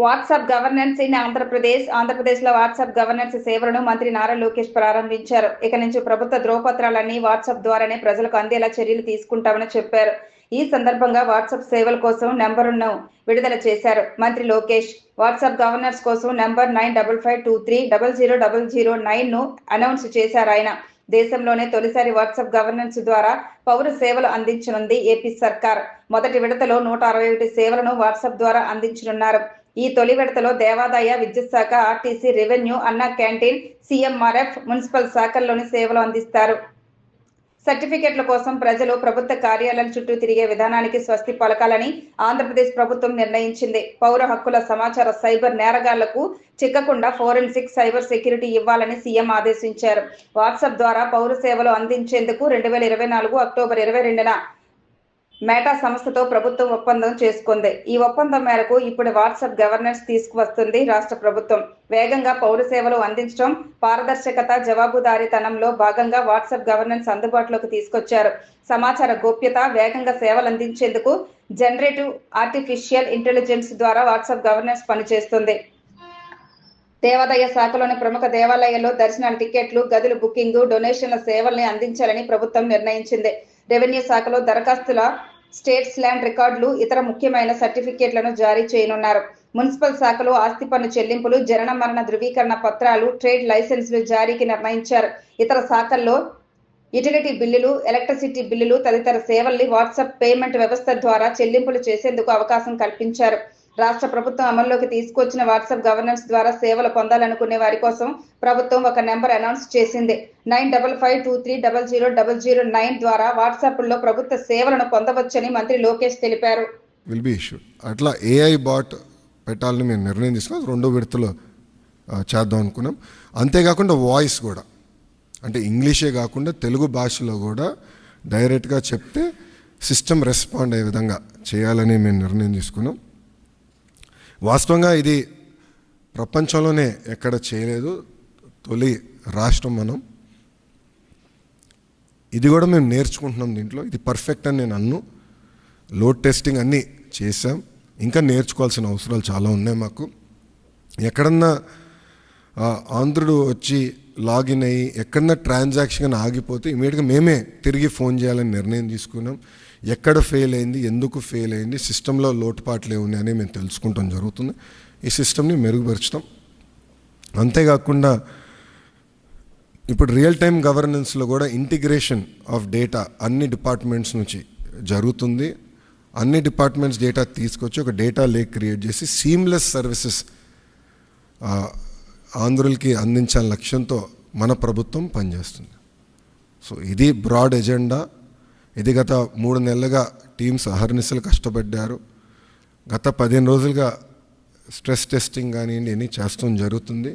WhatsApp governance in Andhra Pradesh ఆంధ్రప్రదేశ్లో WhatsApp governance సేవలను మంత్రి నారా లోకేష్ ప్రారంభించారు. ఇక నుంచి ప్రభుత్వ ధ్రువపత్రాలన్నీ వాట్సాప్ ద్వారానే ప్రజలకు అందేలా చర్యలు తీసుకుంటామని చెప్పారు. ఈ సందర్భంగా వాట్సాప్ సేవల కోసం నెంబరును విడుదల చేశారు మంత్రి లోకేష్. వాట్సాప్ గవర్నర్స్ కోసం number nine double five two three double zero double zero నైన్ను announce చేశారు ఆయన. దేశంలోనే తొలిసారి వాట్సాప్ గవర్నెన్స్ ద్వారా పౌర సేవలు అందించనుంది ఏపీ సర్కార్. మొదటి విడతలో నూట అరవై ఒకటి సేవలను వాట్సాప్ ద్వారా అందించనున్నారు. ఈ తొలి విడతలో దేవాదాయ విద్యుత్ శాఖ RTC revenue Anna canteen CMRF municipal శాఖల్లోని సేవలు అందిస్తారు. సర్టిఫికెట్ల కోసం ప్రజలు ప్రభుత్వ కార్యాలయాల చుట్టూ తిరిగే విధానానికి స్వస్తి పలకాలని ఆంధ్రప్రదేశ్ ప్రభుత్వం నిర్ణయించింది. పౌర హక్కుల సమాచార సైబర్ నేరగాళ్ళకు చిక్కకుండా ఫోరెన్సిక్ సైబర్ సెక్యూరిటీ ఇవ్వాలని సీఎం ఆదేశించారు. వాట్సాప్ ద్వారా పౌర సేవలు అందించేందుకు రెండు వేల ఇరవై నాలుగు అక్టోబర్ ఇరవై రెండున మేటా సంస్థతో ప్రభుత్వం ఒప్పందం చేసుకుంది. ఈ ఒప్పందం మేరకు ఇప్పుడు వాట్సాప్ గవర్నెన్స్ తీసుకువస్తుంది రాష్ట్ర ప్రభుత్వం. వేగంగా పౌర సేవలు అందించడం పారదర్శకత జవాబుదారీతనంలో భాగంగా వాట్సాప్ గవర్నెన్స్ అందుబాటులోకి తీసుకొచ్చారు. సమాచార గోప్యత వేగంగా సేవలు అందించేందుకు జనరేటివ్ ఆర్టిఫిషియల్ ఇంటెలిజెన్స్ ద్వారా వాట్సాప్ గవర్నెన్స్ పనిచేస్తుంది. దేవాదాయ శాఖలోని ప్రముఖ దేవాలయాల్లో దర్శనాల టికెట్లు గదుల బుకింగ్ డొనేషన్ల సేవల్ని అందించాలని ప్రభుత్వం నిర్ణయించింది. రెవెన్యూ శాఖలో దరఖాస్తుల స్టేట్స్ ల్యాండ్ రికార్డులు ఇతర ముఖ్యమైన సర్టిఫికేట్లను జారీ చేయనున్నారు. మున్సిపల్ శాఖలో ఆస్తి పన్ను చెల్లింపులు జనన మరణ ధృవీకరణ పత్రాలు ట్రేడ్ లైసెన్సులు జారీకి నిర్ణయించారు. ఇతర శాఖల్లో యుటిలిటీ బిల్లులు ఎలక్ట్రిసిటీ బిల్లులు తదితర సేవల్ని వాట్సాప్ పేమెంట్ వ్యవస్థ ద్వారా చెల్లింపులు చేసేందుకు అవకాశం కల్పించారు. రాష్ట్ర ప్రభుత్వం అమల్లోకి తీసుకొచ్చిన వాట్సాప్ గవర్నెన్స్ ద్వారా సేవలు పొందాలనుకునే వారి కోసం ప్రభుత్వం ఒక నెంబర్ అనౌన్స్ చేసింది. Nine double five two three double zero double zero nine ద్వారా వాట్సాప్లో ప్రభుత్వ సేవలను పొందవచ్చని మంత్రి లోకేష్ తెలిపారు. విల్ బి ఇష్యూ అట్లా ఏఐ బాట్ పెట్టాలని మేము నిర్ణయం తీసుకున్నాం. రెండో విడతలో చేద్దాం అనుకున్నాం. అంతేకాకుండా వాయిస్ కూడా. అంటే ఇంగ్లీషే కాకుండా తెలుగు భాషలో కూడా డైరెక్ట్గా చెప్తే సిస్టమ్ రెస్పాండ్ అయ్యే విధంగా చేయాలని మేము నిర్ణయం తీసుకున్నాం. వాస్తవంగా ఇది ప్రపంచంలోనే ఎక్కడ చేయలేదు. తొలి రాష్ట్రం మనం. ఇది కూడా మేము నేర్చుకుంటున్నాం దీంట్లో. ఇది పర్ఫెక్ట్ అని నేను అన్ను. లోడ్ టెస్టింగ్ అన్నీ చేసాం ఇంకా నేర్చుకోవాల్సిన అవసరాలు చాలా ఉన్నాయి మాకు. ఎక్కడన్నా ఆంధ్రుడు వచ్చి లాగిన్ అయ్యి ఎక్కడన్నా ట్రాన్సాక్షన్ ఆగిపోతే ఇమీడియట్గా మేమే తిరిగి ఫోన్ చేయాలని నిర్ణయం తీసుకున్నాం. ఎక్కడ ఫెయిల్ అయింది ఎందుకు ఫెయిల్ అయింది సిస్టంలో లోటుపాట్లు ఏమున్నాయని మేము తెలుసుకుంటాం జరుగుతుంది. ఈ సిస్టమ్ని మెరుగుపరచడం అంతేకాకుండా ఇప్పుడు రియల్ టైం గవర్నెన్స్లో కూడా ఇంటిగ్రేషన్ ఆఫ్ డేటా అన్ని డిపార్ట్మెంట్స్ నుంచి జరుగుతుంది. అన్ని డిపార్ట్మెంట్స్ డేటా తీసుకొచ్చి ఒక డేటా లేక్ క్రియేట్ చేసి సీమ్లెస్ సర్వీసెస్ ఆంధ్రులకి అందించాలని లక్ష్యంతో మన ప్రభుత్వం పనిచేస్తుంది. సో ఇది బ్రాడ్ ఎజెండా ఇది గత మూడు నెలలుగా టీమ్స్ అహర్నిశలు కష్టపడ్డారు. గత పదిహేను రోజులుగా స్ట్రెస్ టెస్టింగ్ కానివ్వండి ఇవన్నీ చేస్తాం జరుగుతుంది.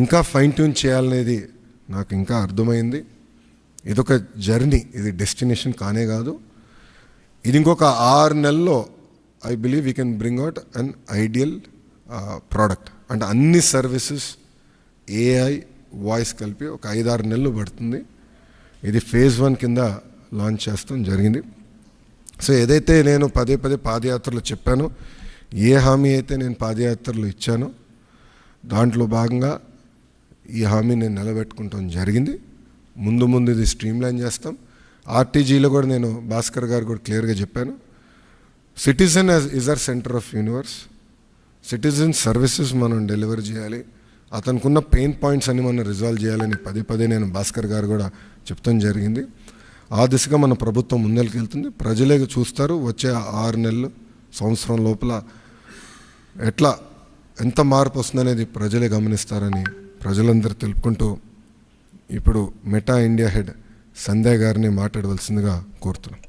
ఇంకా ఫైన్ ట్యూన్ చేయాలనేది నాకు ఇంకా అర్థమైంది. ఇదొక జర్నీ ఇది డెస్టినేషన్ కానే కాదు. ఇది ఇంకొక ఆరు నెలల్లో I believe we can bring out an ideal product. అంటే అన్ని సర్వీసెస్ ఏఐ వాయిస్ కలిపి ఒక ఐదారు నెలలు పడుతుంది. ఇది ఫేజ్ వన్ కింద లాంచ్ చేస్తాం జరిగింది. సో ఏదైతే నేను పదే పదే పాదయాత్రలో చెప్పానో ఏ హామీ అయితే నేను పాదయాత్రలో ఇచ్చానో దాంట్లో భాగంగా ఈ హామీ నేను నిలబెట్టుకుంటాం జరిగింది. ముందు ముందు ఇది స్ట్రీమ్ లైన్ చేస్తాం. ఆర్టీజీలో కూడా నేను భాస్కర్ గారు కూడా క్లియర్గా చెప్పాను. Citizen is are centre of universe. Citizen services మనం డెలివర్ చేయాలి. అతనుకున్న పెయిన్ పాయింట్స్ అన్ని మనం రిజాల్వ్ చేయాలని పదే పదే నేను భాస్కర్ గారు కూడా చెప్తాం జరిగింది. ఆ దిశగా మన ప్రభుత్వం ముందరికి వెళ్తుంది ప్రజలే చూస్తారు వచ్చే ఆరు నెలలు సంవత్సరం లోపల ఎట్లా ఎంత మార్పు వస్తుందనేది ప్రజలే గమనిస్తారని ప్రజలందరూ తెలుపుకుంటూ ఇప్పుడు మెటా ఇండియా హెడ్ సంధ్య గారిని మాట్లాడవలసిందిగా కోరుతున్నాం.